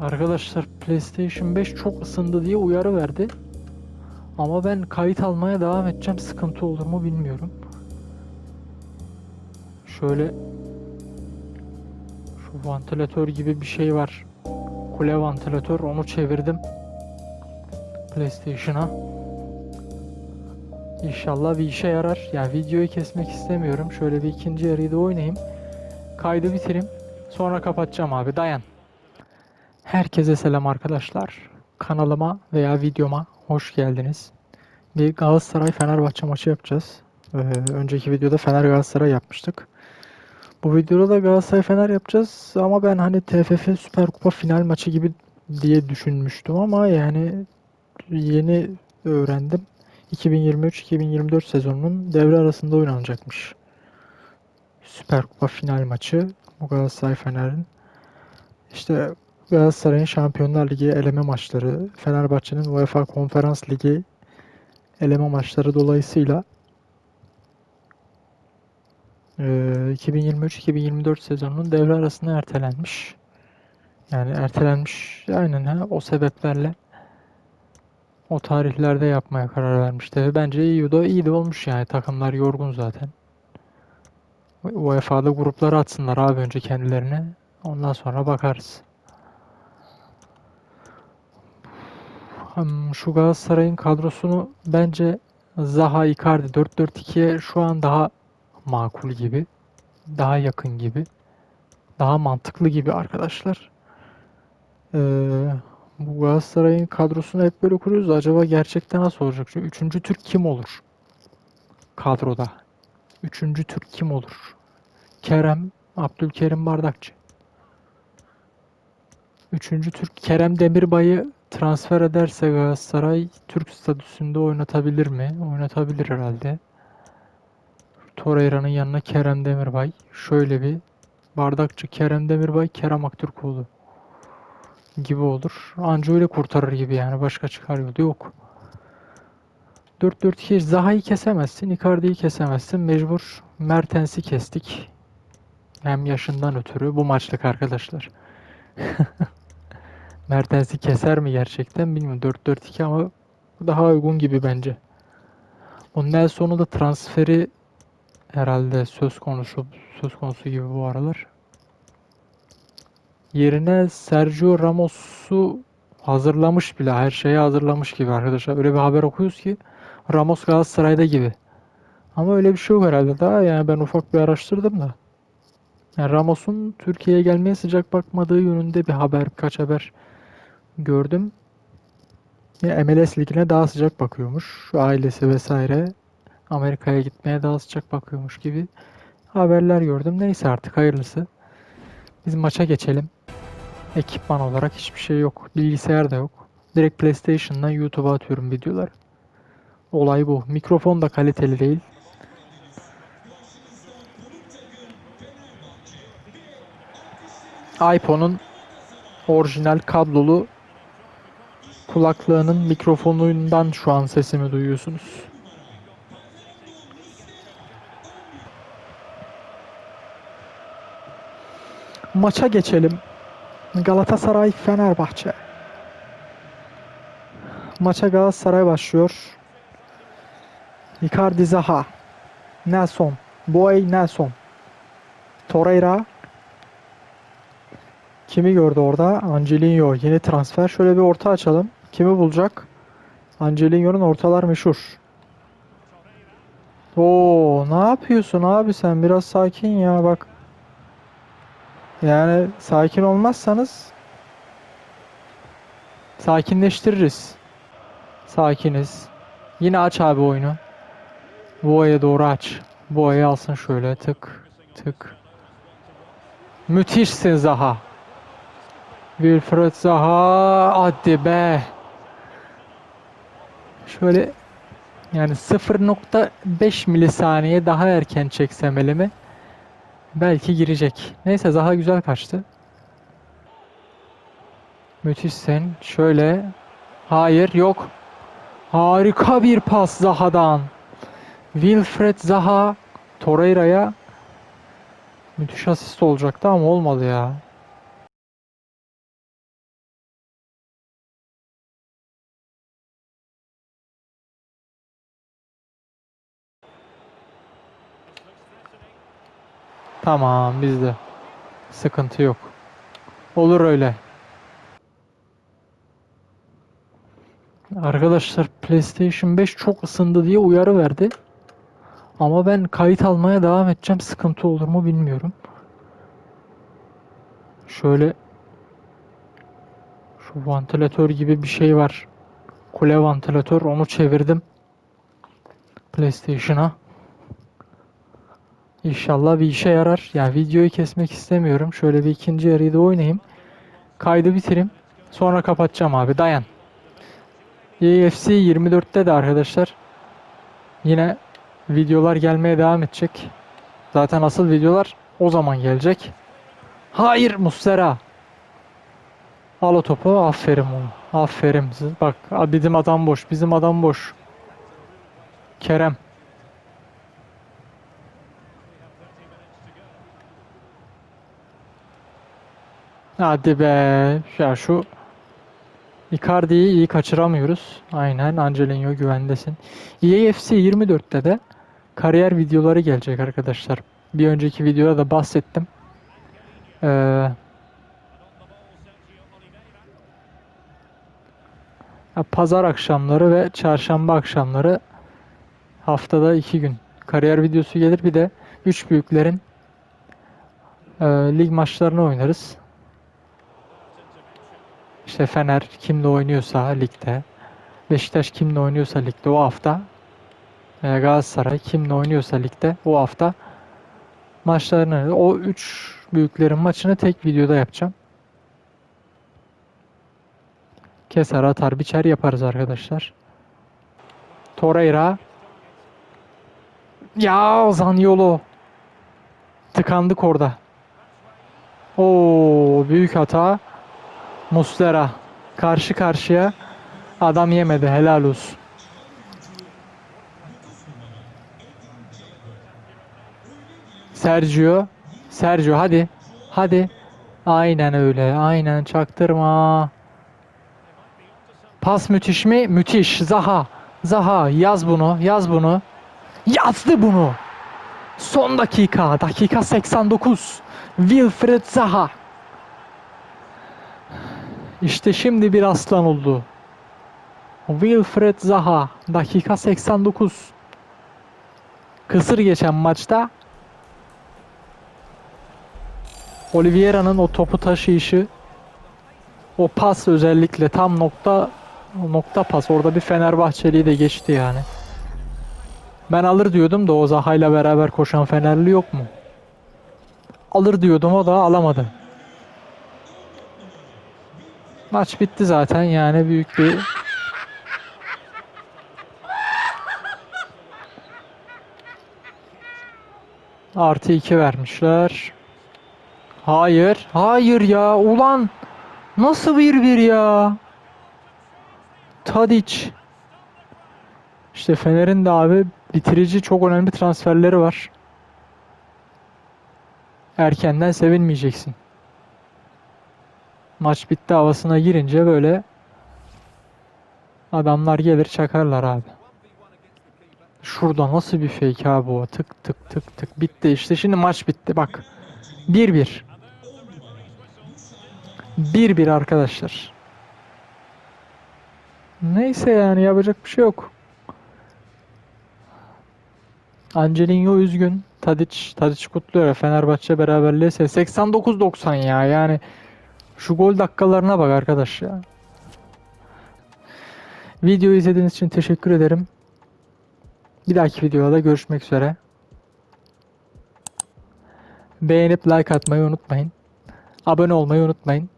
Arkadaşlar PlayStation 5 çok ısındı diye uyarı verdi. Ama ben kayıt almaya devam edeceğim. Sıkıntı olur mu bilmiyorum. Şöyle şu vantilatör gibi bir şey var. Kule vantilatör onu çevirdim. PlayStation'a. İnşallah bir işe yarar. Ya videoyu kesmek istemiyorum. Şöyle bir ikinci yarıyı da oynayayım. Kaydı bitireyim. Sonra kapatacağım abi. Dayan. Herkese selam arkadaşlar. Kanalıma veya videoma hoş geldiniz. Bir Galatasaray Fenerbahçe maçı yapacağız. Ee, önceki videoda Fener Galatasaray yapmıştık. Bu videoda da Galatasaray Fener yapacağız ama ben hani TFF Süper Kupa final maçı gibi diye düşünmüştüm ama yani yeni öğrendim. 2023-2024 sezonunun devre arasında oynanacakmış. Süper Kupa final maçı bu Galatasaray Fener'in. İşte Galatasaray'ın Şampiyonlar Ligi eleme maçları, Fenerbahçe'nin UEFA Konferans Ligi eleme maçları dolayısıyla eee, 2023-2024 sezonunun devre arasına ertelenmiş. Yani ertelenmiş aynen ha, o sebeplerle o tarihlerde yapmaya karar vermişti. Ve bence iyi de, iyi de olmuş yani. Takımlar yorgun zaten. UEFA'da grupları atsınlar abi önce kendilerine. Ondan sonra bakarız. Şu Galatasaray'ın kadrosunu bence Zaha Icardi 4-4-2'ye şu an daha makul gibi. Daha yakın gibi. Daha mantıklı gibi arkadaşlar. Ee, bu Galatasaray'ın kadrosunu hep böyle kuruyoruz. Acaba gerçekten nasıl olacak? Şu üçüncü Türk kim olur? Kadroda. Üçüncü Türk kim olur? Kerem, Abdülkerim Bardakçı. Üçüncü Türk Kerem Demirbay'ı transfer ederse Galatasaray Türk statüsünde oynatabilir mi? Oynatabilir herhalde. Torreira'nın yanına Kerem Demirbay. Şöyle bir Bardakçı Kerem Demirbay, Kerem Aktürkoğlu gibi olur. Anca öyle kurtarır gibi yani. Başka çıkar yolu yok. 4-4-2 Zaha'yı kesemezsin. Icardi'yi kesemezsin. Mecbur Mertens'i kestik. Hem yaşından ötürü. Bu maçlık arkadaşlar. Mertens'i keser mi gerçekten bilmiyorum. 4-4-2 ama daha uygun gibi bence. O Nelson'u da transferi herhalde söz konusu söz konusu gibi bu aralar. Yerine Sergio Ramos'u hazırlamış bile. Her şeyi hazırlamış gibi arkadaşlar. Öyle bir haber okuyoruz ki Ramos Galatasaray'da gibi. Ama öyle bir şey yok herhalde daha. Yani ben ufak bir araştırdım da. Yani Ramos'un Türkiye'ye gelmeye sıcak bakmadığı yönünde bir haber, birkaç haber gördüm. Ya MLS ligine daha sıcak bakıyormuş. Ailesi vesaire Amerika'ya gitmeye daha sıcak bakıyormuş gibi haberler gördüm. Neyse artık hayırlısı. Biz maça geçelim. Ekipman olarak hiçbir şey yok. Bilgisayar da yok. Direkt PlayStation'dan YouTube'a atıyorum videolar. Olay bu. Mikrofon da kaliteli değil. iPhone'un orijinal kablolu kulaklığının mikrofonundan şu an sesimi duyuyorsunuz. Maça geçelim. Galatasaray Fenerbahçe. Maça Galatasaray başlıyor. Icardi Zaha. Nelson. Boy Nelson. Torreira. Kimi gördü orada? Angelino. Yeni transfer. Şöyle bir orta açalım. Kimi bulacak? Angelino'nun ortalar meşhur. Oo, ne yapıyorsun abi sen? Biraz sakin ya bak. Yani sakin olmazsanız sakinleştiririz. Sakiniz. Yine aç abi oyunu. Boğa'ya doğru aç. Boğa'yı alsın şöyle tık tık. Müthişsin Zaha. Wilfred Zaha hadi be. Şöyle yani 0.5 milisaniye daha erken çeksem elimi belki girecek. Neyse Zaha güzel kaçtı. Müthişsin. Şöyle. Hayır yok. Harika bir pas Zaha'dan. Wilfred Zaha Torreira'ya müthiş asist olacaktı ama olmadı ya. Tamam bizde. Sıkıntı yok. Olur öyle. Arkadaşlar PlayStation 5 çok ısındı diye uyarı verdi. Ama ben kayıt almaya devam edeceğim. Sıkıntı olur mu bilmiyorum. Şöyle şu vantilatör gibi bir şey var. Kule vantilatör onu çevirdim. PlayStation'a. İnşallah bir işe yarar. Ya videoyu kesmek istemiyorum. Şöyle bir ikinci yarıyı da oynayayım. Kaydı bitireyim. Sonra kapatacağım abi. Dayan. EFC 24'te de arkadaşlar yine videolar gelmeye devam edecek. Zaten asıl videolar o zaman gelecek. Hayır Muslera. Al o topu. Aferin oğlum. Aferin. Bak bizim adam boş. Bizim adam boş. Kerem. Hadi be. Ya şu Icardi'yi iyi kaçıramıyoruz. Aynen Angelino güvendesin. EAFC 24'te de kariyer videoları gelecek arkadaşlar. Bir önceki videoda da bahsettim. Ee, pazar akşamları ve çarşamba akşamları haftada iki gün kariyer videosu gelir. Bir de üç büyüklerin e, lig maçlarını oynarız. İşte Fener kimle oynuyorsa ligde, Beşiktaş kimle oynuyorsa ligde o hafta, veya Galatasaray kimle oynuyorsa ligde o hafta maçlarını, o üç büyüklerin maçını tek videoda yapacağım. Keser, atar, biçer yaparız arkadaşlar. Torreira. Ya Zaniolo. Tıkandık orada. Oo büyük hata. Muslera. Karşı karşıya adam yemedi. Helal olsun. Sergio. Sergio hadi. Hadi. Aynen öyle. Aynen. Çaktırma. Pas müthiş mi? Müthiş. Zaha. Zaha. Yaz bunu. Yaz bunu. Yazdı bunu. Son dakika. Dakika 89 Wilfred Zaha işte şimdi bir aslan oldu. Wilfred Zaha dakika 89. Kısır geçen maçta Oliveira'nın o topu taşıyışı o pas özellikle tam nokta nokta pas orada bir Fenerbahçeli'yi de geçti yani. Ben alır diyordum da o Zaha ile beraber koşan Fenerli yok mu? Alır diyordum o da alamadı. Maç bitti zaten yani büyük bir Artı 2 vermişler. Hayır. Hayır ya. Ulan. Nasıl bir bir ya. Tadic. İşte Fener'in de abi bitirici çok önemli transferleri var. Erkenden sevinmeyeceksin. Maç bitti havasına girince böyle adamlar gelir çakarlar abi. Şurada nasıl bir fake abi o? Tık tık tık tık bitti işte şimdi maç bitti bak. 1-1. 1-1 arkadaşlar. Neyse yani yapacak bir şey yok. Angelino üzgün. Tadic, Tadic kutluyor. Fenerbahçe beraberliği 89-90 ya yani. Şu gol dakikalarına bak arkadaş ya. Videoyu izlediğiniz için teşekkür ederim. Bir dahaki videoda görüşmek üzere. Beğenip like atmayı unutmayın. Abone olmayı unutmayın.